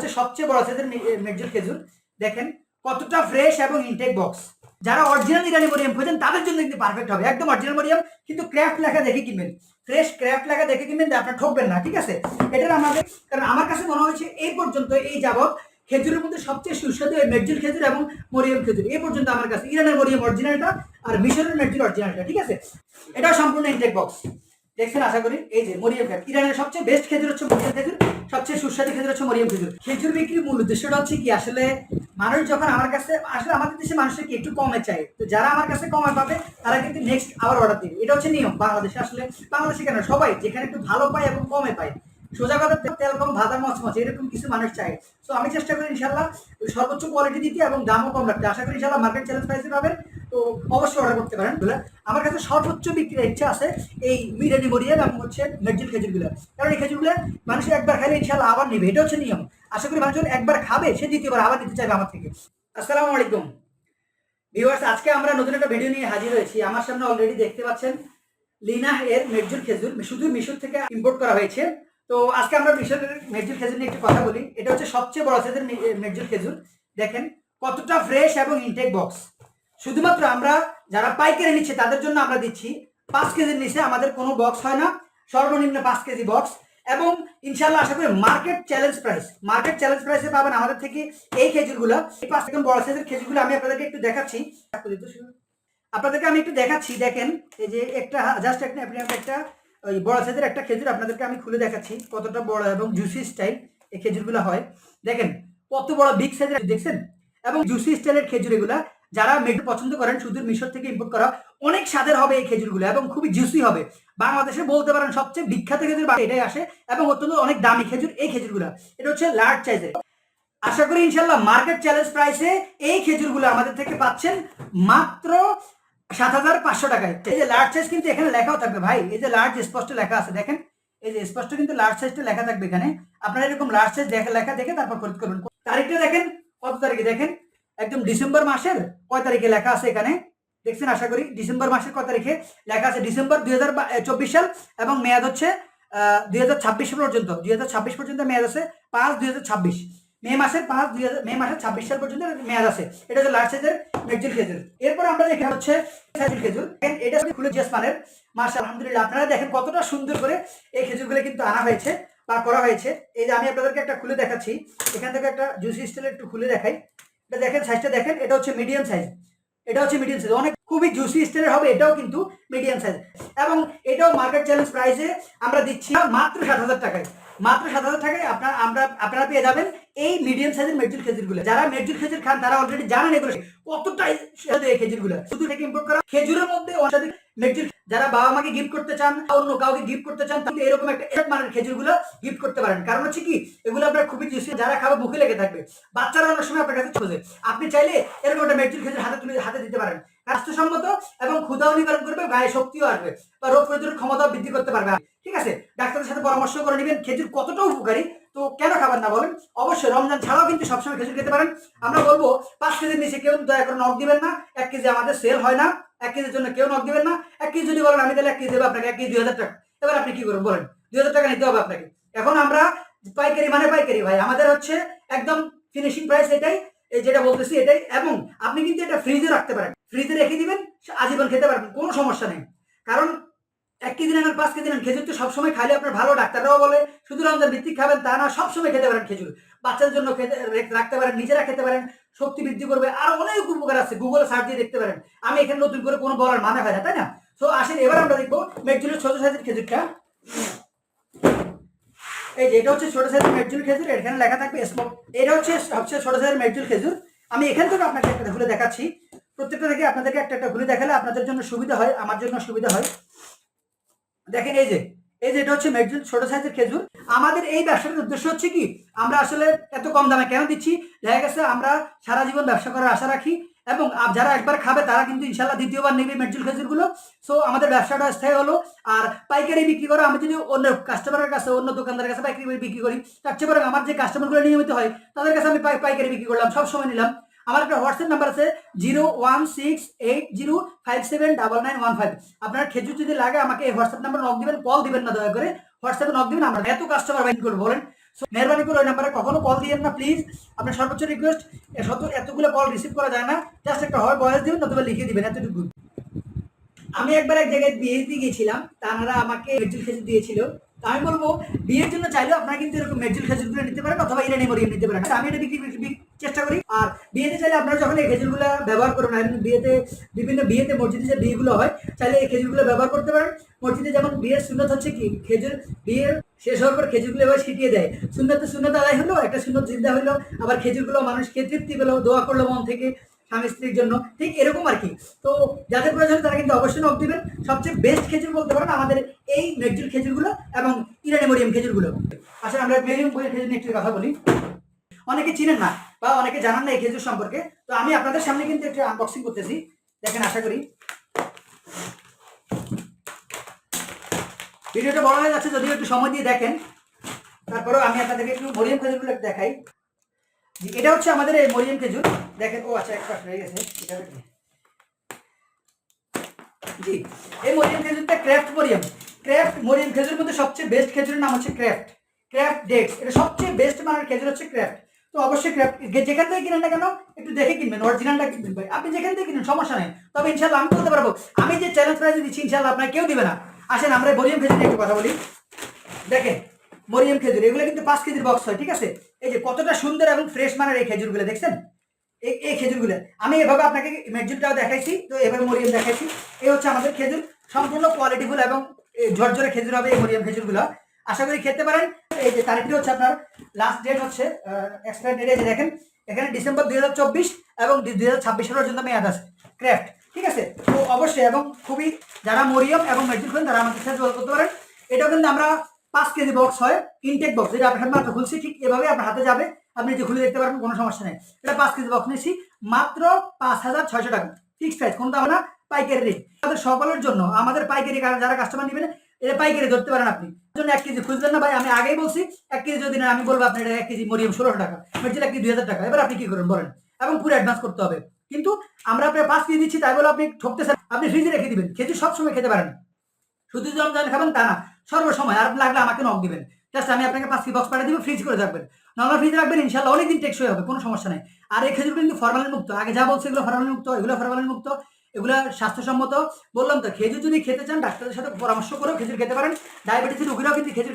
হচ্ছে সবচেয়ে বড় খেজুর। দেখেন, কতটা ফ্রেশ এবং ইনটেক বক্স যারা অরিজিনাল ইরানি মরিয়াম খোঁজেন, তাদের জন্য কিন্তু পারফেক্ট হবে। একদম অরিজিনাল মরিয়াম, কিন্তু ক্র্যাফট লেখা দেখে কিনবেন। ফ্রেশ ক্র্যাফট লেখা দেখে কিনবেন আপনার ঠকবেন না, ঠিক আছে? এটার আমাদের, কারণ আমার কাছে মনে হয়েছে, এই পর্যন্ত এই যাবৎ খেজুরের মধ্যে সবচেয়ে সুস্বাদু এই খেজুর এবং মরিয়াম খেজুর। এই পর্যন্ত আমার কাছে। ইরানের মরিয়াম অরিজিনালটা আর মিশরের মেজুল অরিজিনালটা ঠিক আছে? এটাও সম্পূর্ণ ইনটেক বক্স দেখছেন, আশা করি? এই যে মরিয়াম খেজুর, ইরানের সবচেয়ে বেস্ট খেজুর হচ্ছে মরিয়াম খেজুর, সবচেয়ে সুস্বাদু খেজুর হচ্ছে মরিয়াম খেজুর। খেজুর বিক্রির মূল উদ্দেশ্যটা হচ্ছে কি, আসলে মানুষ যখন আমার কাছে, আসলে আমাদের দেশে মানুষের কি একটু কমে চাই তো যারা আমার কাছে কমে পাবে, তারা কিন্তু নেক্সট আবার অর্ডার দিবে। এটা হচ্ছে নিয়ম বাংলাদেশে আসলে, বাংলাদেশে কেন? সবাই যেখানে একটু ভালো পায় এবং কমে পায়। সোজা কথা, তেল কম, ভাজা মচমচ, এরকম কিছু মানুষ চায়। তো আমি চেষ্টা করি ইনশাল্লাহ সর্বোচ্চ কোয়ালিটি দিতে এবং দামও কম রাখতে। আশা করি ইনশাল্লাহ মার্কেট চ্যালেঞ্জ প্রাইসে পাবেন। তো অবশ্যই অর্ডার করতে পারেন আমার কাছে সর্বোচ্চ বিক্রির ইচ্ছা আছে এই মিরানি মরিয়াম এবং হচ্ছে মেজিল খেজুরগুলো। কারণ এই খেজুরগুলো মানুষ একবার খাইলে ইনশাল্লাহ আবার নেবে, এটা হচ্ছে নিয়ম। আশা করি মানুষজন একবার খাবে, সে দ্বিতীয়বার আবার নিতে চাইবে আমার থেকে। আসসালামু আলাইকুম। ভিউয়ার্স আজকে আমরা নতুন একটা ভিডিও নিয়ে হাজির হয়েছি। আমার সামনে অলরেডি দেখতে পাচ্ছেন লিনা এর মেজুর খেজুর, শুধু মিশর থেকে ইম্পোর্ট করা হয়েছে। তো আজকে আমরা মিশরের মেজুর খেজুর নিয়ে একটু কথা বলি। এটা হচ্ছে সবচেয়ে বড় সাইজের মেজুর খেজুর। দেখেন, কতটা ফ্রেশ এবং ইনটেক বক্স শুধুমাত্র আমরা যারা পাইকারি নিচ্ছে, তাদের জন্য আমরা দিচ্ছি। পাঁচ কেজির নিচে আমাদের কোনো বক্স হয় না। সর্বনিম্ন পাঁচ কেজি বক্স এবং ইনশাল্লাহ আশা করি market challenge price market challenge প্রাইসে পাবেন আমাদের থেকে এই খেজুরগুলো। এই পাঁচ থেকে বড় সাইজের খেজুরগুলো আমি আপনাদেরকে একটু দেখাচ্ছি। আপনাদেরকে আমি একটু দেখাচ্ছি, দেখেন, এই যে একটা জাস্ট একটা, আপনি একটা, ওই বড় সাইজের একটা খেজুর আপনাদেরকে আমি খুলে দেখাচ্ছি, কতটা বড় এবং জুসি স্টাইল এই খেজুরগুলো হয়। দেখেন, কত বড় বিগ সাইজের দেখছেন? এবং জুসি স্টাইলের খেজুর এগুলা যারা মেঘ পছন্দ করেন শুধু মিশর থেকে ইম্পোর্ট করা অনেক স্বাদের হবে এই খেজুরগুলো এবং খুবই জুসি হবে। বাংলাদেশে বলতে পারেন সবচেয়ে বিখ্যাত খেজুর এটাই আসে এবং অত্যন্ত অনেক দামি খেজুর এই খেজুরগুলো। এটা হচ্ছে লার্জ সাইজের আশা করি ইনশাল্লাহ মার্কেট চ্যালেঞ্জ প্রাইসে এই খেজুরগুলো আমাদের থেকে পাচ্ছেন মাত্র সাত হাজার পাঁচশো টাকায়। এই যে লার্জ সাইজ কিন্তু এখানে লেখাও থাকবে ভাই। এই যে লার্জ স্পষ্ট লেখা আছে, দেখেন। এই যে স্পষ্ট কিন্তু লার্জ সাইজটা লেখা থাকবে এখানে। আপনারা এরকম লার্জ সাইজ লেখা দেখে তারপর খরিদ করবেন। তারিখটা দেখেন, কত তারিখে দেখেন? একদম ডিসেম্বর মাসের কয় তারিখে লেখা আছে এখানে? দেখছেন, আশা করি ডিসেম্বর মাসের কয় তারিখে লেখা আছে? ডিসেম্বর দুই সাল এবং মেয়াদ হচ্ছে দুই হাজার ছাব্বিশ পর্যন্ত। দুই পর্যন্ত মেয়াদ আছে, পাঁচ দুই মে মাসের পাঁচ দুই মে মাসের ছাব্বিশ সাল পর্যন্ত মেয়াদ আছে। এটা হচ্ছে লাস্ট সাইজের মেজুর খেজুর এরপর আমরা এখানে হচ্ছে খেজুর এটা খুলে জেসমানের। মাসা আলহামদুলিল্লাহ। আপনারা দেখেন কতটা সুন্দর করে এই খেজুরগুলো কিন্তু আনা হয়েছে বা করা হয়েছে। এই যে আমি আপনাদেরকে একটা খুলে দেখাচ্ছি। এখান থেকে একটা জুসি স্টাইলের একটু খুলে দেখাই। এটা দেখেন সাইজটা দেখেন, এটা হচ্ছে মিডিয়াম সাইজ এটা হচ্ছে মিডিয়াম সাইজ অনেক খুবই জুসি স্টাইলের হবে, এটাও কিন্তু মিডিয়াম সাইজ এবং এটাও মার্কেট চ্যালেঞ্জ প্রাইসে আমরা দিচ্ছি মাত্র সাত হাজার টাকায়। মাত্র সাত হাজার টাকায় আপনার, আমরা, আপনারা পেয়ে যাবেন এই মিডিয়াম সাইজের মেজুর খেজুরগুলো। যারা মেজুর খেজুর খান, তারা অলরেডি জানেন এগুলো কতটা সুস্বাদু এই খেজুরগুলো। শুধু থেকে ইম্পোর্ট করা, খেজুরের মধ্যে মেজুর যারা বাবা মাকে গিফট করতে চান অন্য কাউকে গিফট করতে চান তাহলে এরকম একটা এক মানের খেজুরগুলো গিফট করতে পারেন। কারণ হচ্ছে কি, এগুলো আপনার খুবই জুসি যারা খাবে মুখে লেগে থাকবে। বাচ্চারা অনেক সময় আপনার কাছে খোঁজে। আপনি চাইলে এরকম একটা মেজুর খেজুর হাতে তুলে, হাতে দিতে পারেন। স্বাস্থ্যসম্মত এবং ক্ষুদাও নিবারণ করবে, গায়ে শক্তিও আসবে। বা রোগ প্রতিরোধ ক্ষমতাও বৃদ্ধি করতে পারবে। ঠিক আছে? ডাক্তারের সাথে পরামর্শ করে নেবেন, খেজুর কতটা উপকারী? তো কেন খাবার না বলেন? অবশ্যই রমজান ছাড়াও কিন্তু সবসময় খেজুর খেতে পারেন। আমরা বলব, পাঁচ কেজির নিচে কেউ দয়া করে নখ দিবেন না। এক কেজি আমাদের সেল হয় না। এক কেজির জন্য কেউ নখ দিবেন না। এক কেজি যদি বলেন, আমি তাহলে এক কেজি দেবো আপনাকে, এক কেজি দুই হাজার টাকা। এবার আপনি কি করবেন বলেন? দুই হাজার টাকা নিতে হবে আপনাকে। এখন আমরা পাইকারি মানে পাইকারি ভাই। আমাদের হচ্ছে একদম ফিনিশিং প্রাইস এটাই যেটা বলতেছি এটাই। এবং আপনি কিন্তু এটা ফ্রিজে রাখতে পারেন। ফ্রিজে রেখে দিবেন, আজীবন খেতে পারবেন, কোনো সমস্যা নেই। কারণ এক কেজি নেন আর পাঁচ কেজি নেন। খেজুর তো সবসময় খাইলে আপনার ভালো। ডাক্তাররাও বলে, শুধু রমজান ভিত্তিক খাবেন তা না, সবসময় খেতে পারেন খেজুর। বাচ্চাদের জন্য খেতে রাখতে পারেন, নিজেরা খেতে পারেন, শক্তি বৃদ্ধি করবে। আর অনেক উপকার আছে। গুগলে সার্চ দিয়ে দেখতে পারেন। আমি এখানে নতুন করে কোনো বলার মানে হয় না, তাই না? তো আসেন, এবার আমরা দেখব মেঘজুলের ছোট সাইজের খেজুরটা। এই যে, এটা হচ্ছে ছোট সাইজের মেঘজুল খেজুর। এখানে লেখা থাকবে এটা হচ্ছে সবচেয়ে ছোট সাইজের মেঘজুল খেজুর। আমি এখান থেকে আপনাকে একটা খুলে দেখাচ্ছি। প্রত্যেকটা থেকে আপনাদেরকে একটা একটা খুলে দেখালে আপনাদের জন্য সুবিধা হয়, আমার জন্য সুবিধা হয়। দেখেন এই যে এই যে এটা হচ্ছে মেঘজুল ছোট সাইজের খেজুর। আমাদের এই ব্যবসাটার উদ্দেশ্য হচ্ছে কি, আমরা আসলে এত কম দামে কেন দিচ্ছি? দেখা গেছে আমরা সারা জীবন ব্যবসা করার আশা রাখি এবং যারা একবার খাবে তারা কিন্তু ইনশাল্লাহ দ্বিতীয়বার নেবে মেজুল খেজুরগুলো। সো আমাদের ব্যবসাটা স্থায়ী হলো। আর পাইকারি বিক্রি করা, আমি যদি অন্য কাস্টমারের কাছে, অন্য দোকানদারের কাছে পাইকারি বিক্রি করি, তার চেয়ে বরং আমার যে কাস্টমারগুলো নিয়মিত হয়, তাদের কাছে আমি পাই- পাইকারি বিক্রি করলাম সব সময় নিলাম। আমার একটা হোয়াটসঅ্যাপ নাম্বার আছে zero one six eight zero five seven double nine one five আপনার খেজুর যদি লাগে, আমাকে এই হোয়াটসঅ্যাপ নাম্বার নক দিবেন কল দিবেন না দয়া করে। হোয়াটসঅ্যাপে নক দিবেন, আমরা এত কাস্টমার বাইন করব, বলেন। মেহরবানি করে ওই নাম্বারে কখনো কল দিয়েন না প্লিজ আপনার সর্বোচ্চ রিকোয়েস্ট শত এতগুলো কল রিসিভ করা যায় না। জাস্ট একটা হয়, বয়স দিবেন, নতুবা লিখে দিবেন, এতটুকু। আমি একবার এক জায়গায় দিতে গিয়েছিলাম, তারা আমাকে মেজুল খেজুর দিয়েছিল। আমি বলব, বিয়ের জন্য চাইলেও আপনারা কিন্তু এরকম মেজুল খেজুরগুলো নিতে পারেন অথবা ইরানি মরিয়াম নিতে পারেন। আমি এটা বিক্রি চেষ্টা করি। আর বিয়েতে চাইলে আপনারা যখন এই খেজুরগুলো ব্যবহার আর বিয়েতে বিভিন্ন বিয়েতে মসজিদে যে বিয়েগুলো হয়, চাইলে এই খেজুরগুলো ব্যবহার করতে পারেন। মসজিদে যেমন বিয়ের সুন্নত হচ্ছে কি, খেজুর বিয়ের শেষ হওয়ার পর খেজুরগুলো এবার ছিটিয়ে দেয়। সুন্নতে সুন্নত আদায় হলো, একটা সুন্নত জিন্দা হলো, আবার খেজুরগুলো মানুষকে তৃপ্তি পেল, দোয়া করল মন থেকে। স্বামী স্ত্রীর জন্য। ঠিক এরকম আর কি। তো যাদের প্রয়োজন তারা কিন্তু অবশ্যই নখ দিবেন। সবচেয়ে বেস্ট খেজুর বলতে পারেন আমাদের এই মেজুল খেজুরগুলো এবং ইরানি মরিয়াম খেজুরগুলো। আসলে আমরা মেরিয়াম বইয়ের খেজুর নিয়ে কথা বলি। অনেকে চিনেন না বা অনেকে জানান না এই খেজুর সম্পর্কে। তো আমি আপনাদের সামনে কিন্তু একটু আনবক্সিং করতেছি। দেখেন, আশা করি। ভিডিওটা বড় হয়ে যাচ্ছে, যদিও একটু সময় দিয়ে দেখেন। তারপরেও আমি আপনাদেরকে একটু মরিয়াম খেজুরগুলো দেখাই। এটা হচ্ছে আমাদের এই মরিয়াম খেজুর। দেখেন, ও আচ্ছা একটা রয়ে গেছে। এটা। জি, এই মরিয়াম খেজুরটা ক্র্যাফট মরিয়াম। ক্র্যাফট মরিয়াম খেজুরের মধ্যে সবচেয়ে বেস্ট খেজুরের নাম হচ্ছে ক্র্যাফট। ক্র্যাফট ডেটস এটা সবচেয়ে বেস্ট মানের খেজুর হচ্ছে ক্র্যাফট। তো অবশ্যই ক্র্যাফট যেখান থেকে কিনেন না কেন, একটু দেখে কিনবেন অরিজিনালটা কিনবেন ভাই। আপনি যেখান থেকে কিনেন, সমস্যা নেই। তবে ইনশাল্লাহ আমি বলতে পারব, আমি যে চ্যালেঞ্জ প্রাইজে দিচ্ছি ইনশাল্লাহ আপনার কেউ দিবে না। আসেন, আমরা মরিয়াম খেজুর একটু কথা বলি। দেখেন, মরিয়াম খেজুর, এগুলো কিন্তু পাঁচ কেজির বক্স হয়, ঠিক আছে? এই যে কতটা সুন্দর এবং ফ্রেশ মানের এই খেজুরগুলো, দেখছেন? এই খেজুরগুলো। আমি এভাবে আপনাকে মেজুরটাও দেখাইছি, তো এভাবে মরিয়াম দেখাইছি। এই হচ্ছে আমাদের খেজুর, সম্পূর্ণ কোয়ালিটিফুল এবং ঝরঝরে খেজুর হবে এই মরিয়াম খেজুরগুলো। আশা করি খেতে পারেন। এই যে তারিখটি হচ্ছে আপনার লাস্ট ডেট হচ্ছে এক্সপায়ার ডেট যে দেখেন, এখানে ডিসেম্বর দুই হাজার চব্বিশ এবং দুই হাজার ছাব্বিশ পর্যন্ত মেয়াদ আছে ক্র্যাফট ঠিক আছে? তো অবশ্যই এবং খুবই, যারা মরিয়ম এবং মেজুর করেন তারা আমাদের সাথে করতে পারেন। এটাও কিন্তু আমরা পাঁচ কেজি বক্স হয় ইনটেক বক্স যেটা আপনার মাত্র খুলছি ঠিক এভাবে আপনার হাতে যাবে, আপনি যে খুলে দেখতে পারবেন, কোনো সমস্যা নেই। এটা পাঁচ কেজি বক্স নিয়েছি, মাত্র পাঁচ হাজার ছয়শো টাকা। ফিক্স প্রাইস কোনো দাম না? পাইকারি রেট সকলের জন্য, আমাদের পাইকারি যারা কাস্টমার নেবেন এটা পাইকারি ধরতে পারেন আপনি। জন্য এক কেজি খুঁজলেন না ভাই, আমি আগেই বলছি, এক কেজি যদি না আমি বলব আপনি এটা এক কেজি মরিয়াম ষোলোশো টাকা। মেডিসিন এক কেজি দুই হাজার টাকা। এবার আপনি কি করেন বলেন। এবং পুরো অ্যাডভান্স করতে হবে। কিন্তু আমরা আপনার পাঁচ কেজি দিচ্ছি তাই বলে আপনি ঠকতেছেন আপনি ফ্রিজে রেখে দিবেন। খেজুর সবসময় খেতে পারেন। শুধু যে রমজান খাবেন তা না। সর্বসময় আর লাগলে আমাকে নক দিবেন। জাস্ট আমি আপনাকে পাঁচ বক্স পাঠিয়ে দিব ফ্রিজ করে রাখবেন। নর্মাল ফ্রিজ রাখবেন ইনশাল্লাহ অনেকদিন টেকসই হবে, কোনো সমস্যা নেই। আর এই খেজুর কিন্তু ফরমালিন মুক্ত আগে যা বলছে এগুলো ফরমালিন মুক্ত এগুলো ফরমালিন মুক্ত এগুলো স্বাস্থ্যসম্মত। বললাম তো, খেজুর যদি খেতে চান, ডাক্তারের সাথে পরামর্শ করেও খেজুর খেতে পারেন। ডায়াবেটিসের রোগীরাও কিন্তু খেজুর